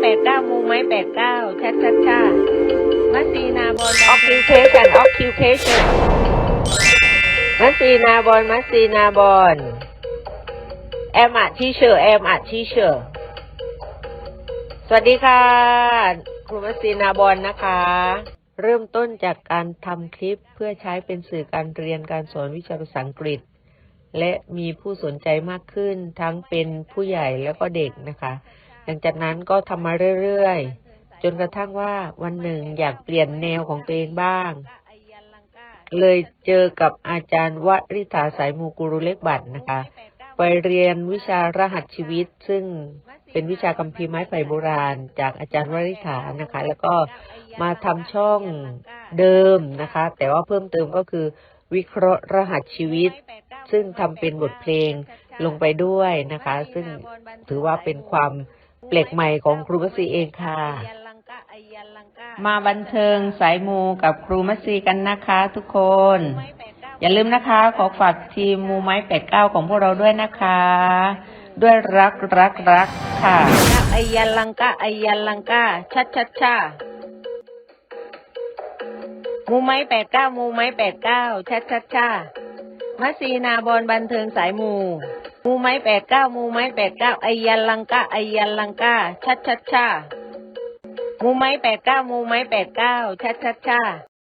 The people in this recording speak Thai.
แปดเก้ามูไม้แปดเก้าชัดชัดชามัสซีนาบอล occupation occupation มัสซีนาบอลมัสซีนาบอล am a teacher am a teacher สวัสดีค่ะครูมัสซีนาบอลนะคะ เริ่มต้นจากการทำคลิปเพื่อใช้เป็นสื่อการเรียนการสอนวิชาภาษาอังกฤษและมีผู้สนใจมากขึ้นทั้งเป็นผู้ใหญ่แล้วก็เด็กนะคะ ลังจากนั้นก็ทำมาเรื่อยๆ จนกระทั่งว่าวันหนึ่งอยากเปลี่ยนแนวของตัวเองบ้าง เลยเจอกับอาจารย์วริษาสายมูกุรุเล็กบัตรนะคะ ไปเรียนวิชารหัสชีวิตซึ่งเป็นวิชาคัมภีร์ไม้ไผ่โบราณ จากอาจารย์วริษานะคะ แล้วก็มาทำช่องเดิมนะคะ แต่ว่าเพิ่มเติมก็คือวิเคราะห์รหัสชีวิต ซึ่งทำเป็นบทเพลงลงไปด้วยนะคะ ซึ่งถือว่าเป็นความ แปลกใหม่ของครูมัสซีเองค่ะ มาบันเทิงสายมูกับครูมัสซีกันนะคะทุกคน อย่าลืมนะคะ ขอฝากทีมมูไม้แปดเก้าของพวกเราด้วยนะคะ ด้วยรักรักรักค่ะไอยันลังกาไอยันลังกาชัดชัดชามูไม้แปดเก้ามูไม้แปดเก้าชัดชัดชามัสซีนาบอลบันเทิงสายมู มูไม้แปดเก้ามูไม้แปดเก้าไอยันลังกาไอยันลังกาชัดชัดชามูไม้แปดเก้ามูไม้แปดเก้าชัดชัดชา